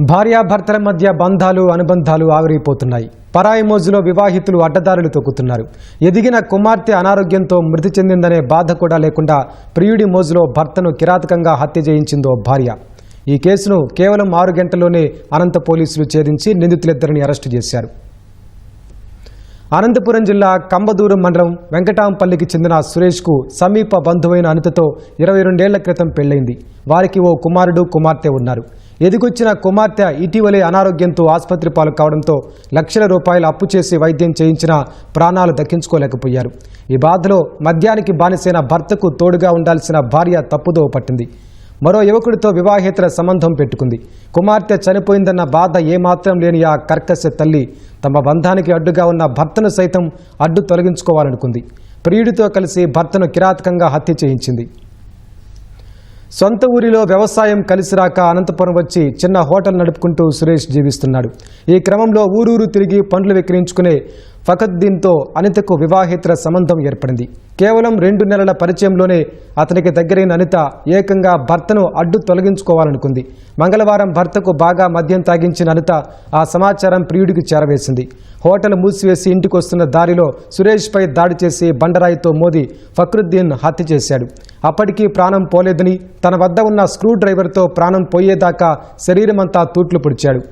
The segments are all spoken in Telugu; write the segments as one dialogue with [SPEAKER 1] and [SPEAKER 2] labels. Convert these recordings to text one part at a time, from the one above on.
[SPEAKER 1] భార్యాభర్తల మధ్య బంధాలు అనుబంధాలు ఆవిరైపోతున్నాయి. పరాయి మోజులో వివాహితులు అడ్డదారులు తొక్కుతున్నారు. ఎదిగిన కుమార్తె అనారోగ్యంతో మృతి చెందిందనే బాధ కూడా లేకుండా ప్రియుడి మోజులో భర్తను కిరాతకంగా హత్య చేయించిందో భార్య. ఈ కేసును కేవలం ఆరు గంటల్లోనే అనంత పోలీసులు ఛేదించి నిందితులిద్దరిని అరెస్టు చేశారు. అనంతపురం జిల్లా కంబదూరం మండలం వెంకటాంపల్లికి చెందిన సురేష్కు సమీప బంధువైన అనితతో ఇరవై రెండేళ్ళ క్రితం పెళ్ళైంది వారికి ఓ కుమారుడు కుమార్తె ఉన్నారు. ఎదిగొచ్చిన కుమార్తె ఇటీవలే అనారోగ్యంతో ఆసుపత్రి పాలు కావడంతో లక్షల రూపాయలు అప్పు చేసి వైద్యం చేయించిన ప్రాణాలు దక్కించుకోలేకపోయారు. ఈ బాధలో మద్యానికి బానిసైన భర్తకు తోడుగా ఉండాల్సిన భార్య తప్పుదో పట్టింది. మరో యువకుడితో వివాహేతర సంబంధం పెట్టుకుంది. కుమార్తె చనిపోయిందన్న బాధ ఏమాత్రం లేని ఆ కర్కశ తల్లి తమ బంధానికి అడ్డుగా ఉన్న భర్తను సైతం అడ్డు తొలగించుకోవాలనుకుంది. ప్రియుడితో కలిసి భర్తను కిరాతకంగా హత్య చేయించింది. సొంత ఊరిలో వ్యవసాయం కలిసి రాక అనంతపురం వచ్చి చిన్న హోటల్ నడుపుకుంటూ సురేష్ జీవిస్తున్నాడు. ఈ క్రమంలో ఊరూరు తిరిగి పండ్లు విక్రయించుకునే ఫకద్దీన్తో అనితకు వివాహేతర సంబంధం ఏర్పడింది. కేవలం రెండు నెలల పరిచయంలోనే అతనికి దగ్గరైన అనిత ఏకంగా భర్తను అడ్డు తొలగించుకోవాలనుకుంది. మంగళవారం భర్తకు బాగా మద్యం తాగించిన అనిత ఆ సమాచారం ప్రియుడికి చేరవేసింది. హోటల్ మూసివేసి ఇంటికి వస్తున్న దారిలో సురేష్పై దాడి చేసి బండరాయితో మోది ఫక్రుద్దీన్ హత్య చేశాడు. అప్పటికీ ప్రాణం పోలేదని తన వద్ద ఉన్న స్క్రూ డ్రైవర్తో ప్రాణం పోయేదాకా శరీరమంతా తూట్లు పొడిచాడు.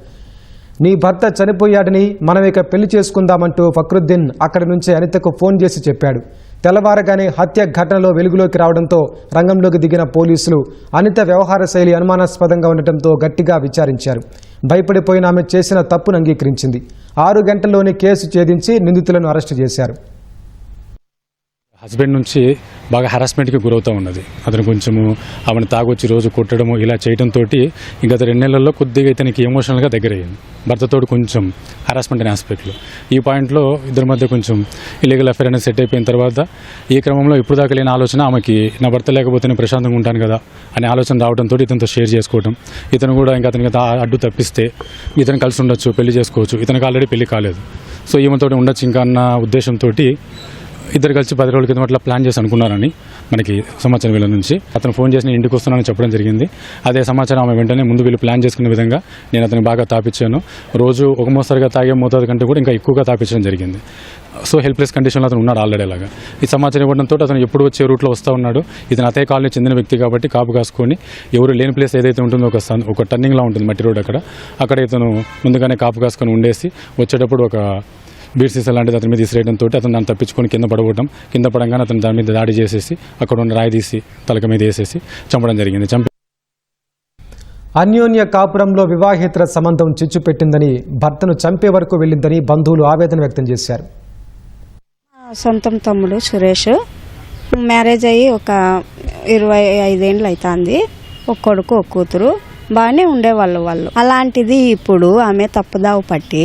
[SPEAKER 1] నీ భర్త చనిపోయాడని మనం ఇక పెళ్ళి చేసుకుందామంటూ ఫక్రుద్దీన్ అక్కడి నుంచి అనితకు ఫోన్ చేసి చెప్పాడు. తెల్లవారగానే హత్య ఘటనలో వెలుగులోకి రావడంతో రంగంలోకి దిగిన పోలీసులు అనిత వ్యవహార శైలి అనుమానాస్పదంగా ఉండటంతో గట్టిగా విచారించారు. భయపడిపోయిన ఆమె చేసిన తప్పును అంగీకరించింది. ఆరు గంటల్లోనే కేసు ఛేదించి నిందితులను అరెస్టు చేశారు.
[SPEAKER 2] హస్బెండ్ నుంచి బాగా హరాస్మెంట్కి గురవుతూ ఉన్నది. అతను కొంచెము ఆమెను తాగొచ్చి రోజు కొట్టడము ఇలా చేయడంతో ఇంకా గత రెండు నెలల్లో కొద్దిగా ఇతనికి ఎమోషనల్గా దగ్గర అయ్యింది భర్తతో కొంచెం హరాస్మెంట్ అనే ఆస్పెక్ట్లో ఈ పాయింట్లో ఇద్దరి మధ్య కొంచెం ఇల్లీగల్ అఫేర్ అనేది సెట్ అయిపోయిన తర్వాత ఈ క్రమంలో ఇప్పుడు దాకా లేని ఆలోచన ఆమెకి నా భర్త లేకపోతే నేను ప్రశాంతంగా ఉంటాను కదా అనే ఆలోచన రావడంతో ఇతనితో షేర్ చేసుకోవడం ఇతను కూడా ఇంకా అతనికి అడ్డు తప్పిస్తే ఇతను కలిసి ఉండొచ్చు పెళ్ళి చేసుకోవచ్చు. ఇతనికి ఆల్రెడీ పెళ్ళి కాలేదు. సో ఈమెతో ఉండొచ్చు ఇంకా అన్న ఉద్దేశంతో ఇద్దరు కలిసి పది రోజుల కింద అట్లా ప్లాన్ చేసి అనుకున్నారని మనకి సమాచారం వీళ్ళ నుంచి. అతను ఫోన్ చేసి నేను ఇంటికి వస్తున్నానని చెప్పడం జరిగింది. అదే సమాచారం ఆమె వెంటనే ముందు వీళ్ళు ప్లాన్ చేసుకునే విధంగా నేను అతను బాగా తాపించాను. రోజు ఒక మోస్తరుగా తాగే మోతాదు కంటే కూడా ఇంకా ఎక్కువగా తాపించడం జరిగింది. సో హెల్ప్లెస్ కండిషన్లో అతను ఉన్నాడు ఆల్రెడీ అలాగా. ఈ సమాచారం ఇవ్వడంతో అతను ఎప్పుడు వచ్చే రూట్లో వస్తూ ఉన్నాడు. ఇతను అదే కాలనీ చెందిన వ్యక్తి కాబట్టి కాపు కాసుకొని ఎవరు లేని ప్లేస్ ఏదైతే ఉంటుందో ఒక సన్- ఒక టర్నింగ్లా ఉంటుంది మట్టి రోడ్ అక్కడ. అక్కడ ఇతను ముందుగానే కాపు కాసుకొని ఉండేసి వచ్చేటప్పుడు ఒక బీర్ సీసా లాంటిది అతని మీద తీసిరేయడంతో అతను దాన్ని తప్పించుకొని కింద పడగొట్టడం. కింద పడంగానే అతను దాని మీద దాడి చేసేసి అక్కడ ఉన్న రాయి తీసి తలక మీద వేసేసి చంపడం జరిగింది. చంపి
[SPEAKER 1] అన్యోన్య కాపురంలో వివాహేతర సంబంధం చిచ్చుపెట్టిందని భర్తను చంపే వరకు వెళ్ళిందని బంధువులు ఆవేదన వ్యక్తం చేశారు.
[SPEAKER 3] సొంతం తమ్ముడు సురేష్. మ్యారేజ్ అయ్యి ఒక ఇరవై ఐదేండ్లు అవుతుంది ఒక కొడుకు ఒక కూతురు. బాగానే ఉండేవాళ్ళు వాళ్ళు. అలాంటిది ఇప్పుడు ఆమె తప్పుదావ పట్టి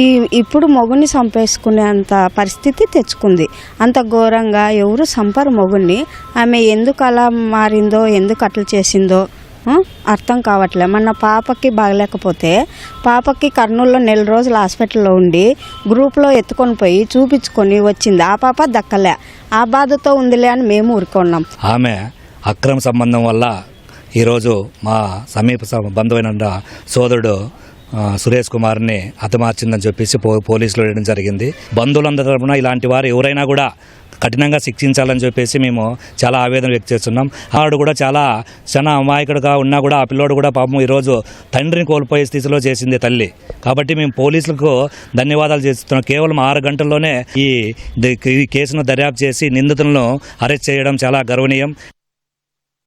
[SPEAKER 3] ఈ ఇప్పుడు మొగుని చంపేసుకునే అంత పరిస్థితి తెచ్చుకుంది. అంత ఘోరంగా ఎవరు చంపరు మొగుని ఆమె ఎందుకు అలా మారిందో ఎందుకు అట్లా చేసిందో అర్థం కావట్లే. మన పాపకి బాగలేకపోతే పాపకి కర్నూలులో నెల రోజులు హాస్పిటల్లో ఉండి గ్రూప్లో ఎత్తుకొని పోయి చూపించుకొని వచ్చింది. ఆ పాప దక్కలే. ఆ బాధతో ఉందిలే అని మేము ఊరుకున్నాం.
[SPEAKER 4] ఆమె అక్రమ సంబంధం వల్ల ఈరోజు మా సమీప బంధువైన సోదరుడు సురేష్ కుమార్ని హతమార్చిందని చెప్పేసి పో పోలీసులు వేయడం జరిగింది. బంధువులందరి తరఫున ఇలాంటి వారు ఎవరైనా కూడా కఠినంగా శిక్షించాలని చెప్పేసి మేము చాలా ఆవేదన వ్యక్తం చేస్తున్నాం. ఆవిడ కూడా చాలా చాలా అమాయకుడుగా ఉన్నా కూడా ఆ పిల్లోడు కూడా పాపం ఈరోజు తండ్రిని కోల్పోయే స్థితిలో చేసింది తల్లి. కాబట్టి మేము పోలీసులకు ధన్యవాదాలు చేస్తున్నాం. కేవలం ఆరు గంటల్లోనే ఈ ఈ కేసును దర్యాప్తు చేసి నిందితులను అరెస్ట్ చేయడం చాలా గర్వనీయం.